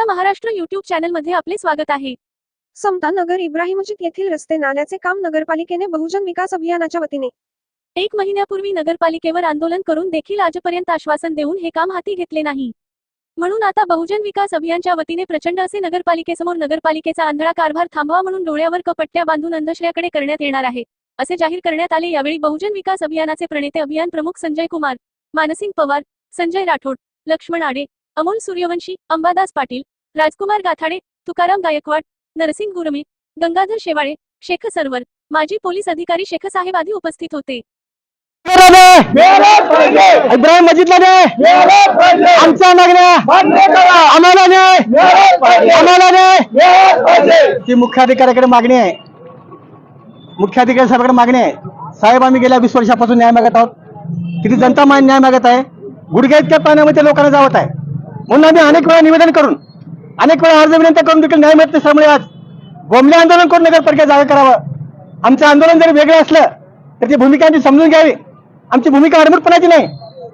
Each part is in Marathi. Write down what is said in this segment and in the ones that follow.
आपला महाराष्ट्र युट्यूब चॅनलमध्ये आपले स्वागत आहे. समता नगर इब्राहिमजीत येथील रस्ते नाल्याचे काम नगरपालिकेने बहुजन विकास अभियानाच्या वतीने. एक महिन्यापूर्वी नगरपालिकेवर आंदोलन करून देखील आजपर्यंत आश्वासन देऊन हे काम हाती घेतले नाही. म्हणून आता बहुजन विकास अभियानच्या वतीने प्रचंड असे नगरपालिकेसमोर नगरपालिकेचा आंधळा कारभार थांबवा म्हणून डोळ्यावर कपट्ट्या बांधून अंधश्रेयाकडे करण्यात येणार आहे. असे जाहीर करण्यात आले यावेळी बहुजन विकास अभियानाचे प्रणेते अभियान प्रमुख संजय कुमार मानसिंग पवार संजय राठोड लक्ष्मण आडे अमोल सूर्यवंशी अंबादास पाटील राजकुमार गाथाडे तुकाराम गायकवाड नरसिंग गुरमे गंगाधर शेवाळे शेख सरवर माजी पोलीस अधिकारी शेख साहेब आदी उपस्थित होते. इब्राहिम मजिदला आमच्या मागण्या। आम्हाला आम्हाला ती मुख्याधिकाऱ्याकडे मागणी आहे. मुख्याधिकारी साहेबांकडे मागणी आहे. साहेब आम्ही गेल्या वीस वर्षापासून न्याय मागत आहोत. किती जनता न्याय मागत आहे. गुडघ्या इतक्या पाण्यामध्ये लोकांना जावत आहे. म्हणून आम्ही अनेक वेळा निवेदन करून अनेक वेळा अर्ज विनंती करून देखील न्याय मिळत नसल्यामुळे आज बोंबले आंदोलन करून नगरपालिका जागा करावं. आमचं आंदोलन जरी वेगळं असलं तर ती भूमिका आमची समजून घ्यावी. आमची भूमिका अडमुटपणाची नाही.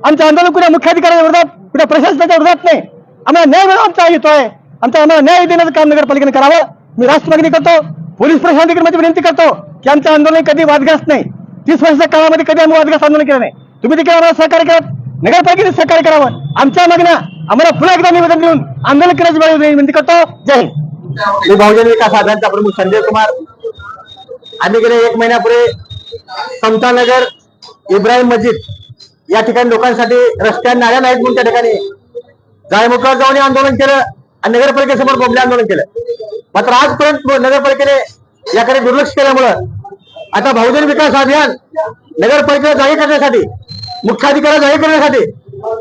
आमचं आंदोलन कुठे मुख्याधिकाऱ्याच्या विरोधात कुठे प्रशासनाच्या विरोधात नाही. आम्हाला न्याय मिळावा आमचा येतोय आमचा आम्हाला न्याय देण्याचं काम नगरपालिकेने करावं. मी राष्ट्र मागणी करतो पोलीस प्रशासन देखील माझी विनंती करतो की आमचं आंदोलन कधी वादग्रस्त नाही. तीस वर्षाच्या काळामध्ये कधी आम्ही वादग्रस्त आंदोलन केलं नाही. तुम्ही देखील आम्हाला सहकार्य करा नगरपालिकेने सहकार्य करावं. आमच्या मागण्या आम्हाला पुन्हा एकदा निवेदन देऊन आंदोलन करण्याची विनंती करतो. जय हिंद. मी बहुजन विकास आघाडीचा प्रमुख संजय कुमार. आम्ही गेले एक महिन्यापूर्वी समतानगर इब्राहिम मस्जिद या ठिकाणी लोकांसाठी रस्त्या नाल्या नाहीत म्हणून त्या ठिकाणी जाळीमुखावर जाऊन आंदोलन केलं आणि नगरपालिकेसमोर बोंबले आंदोलन केलं. मात्र आजपर्यंत नगरपालिकेने याकडे दुर्लक्ष केल्यामुळं आता बहुजन विकास अभियान नगरपालिकेला जाहीर करण्यासाठी मुख्याधिकाऱ्याला जाहीर करण्यासाठी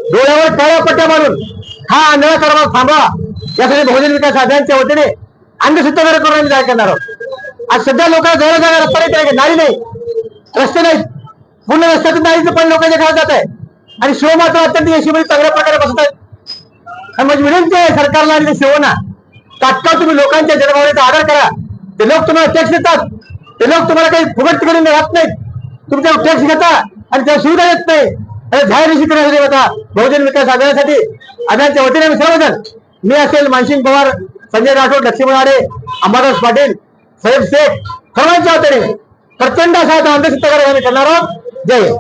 डोळ्यावर काळ्या पट्ट्या मारून. हा आंधळा कारभार थांबवा. यासाठी बहुजन विकास आघाडीच्या वतीने अंधसत्याग्रह करून आम्ही जाहीर करणार आहोत. आज सध्या लोकांना जायला जागा रस्ता नाही त्याला नाली नाही. रस्ते नाहीत. पूर्ण रस्त्यातून नाहीच पण लोकांच्या घरात जात आहे. आणि शिव मात्र अत्यंत यशीमध्ये चांगल्या प्रकारे बसत आहेत. आणि माझी विनंती आहे सरकारला आणि शिवना तात्काळ तुम्ही लोकांच्या जनभावनेचा आदर करा. ते लोक तुम्हाला टॅक्स देतात. ते लोक तुम्हाला काही फुकट तिकडे राहत नाहीत. तुमच्यावर टॅक्स घेता आणि त्या सुविधा येत नाही. जाहीर निश्चित होता बहुजन विकास आघाडीसाठी अभियानच्या वतीने आम्ही सर्वजण मी असेल मानसिंग पवार संजय राठोड लक्ष्मण आडे अंबादास पाटील साहेब शेख सर्वांच्या वतीने प्रचंड असा आता आम्ही करणार आहोत. जय हिंद.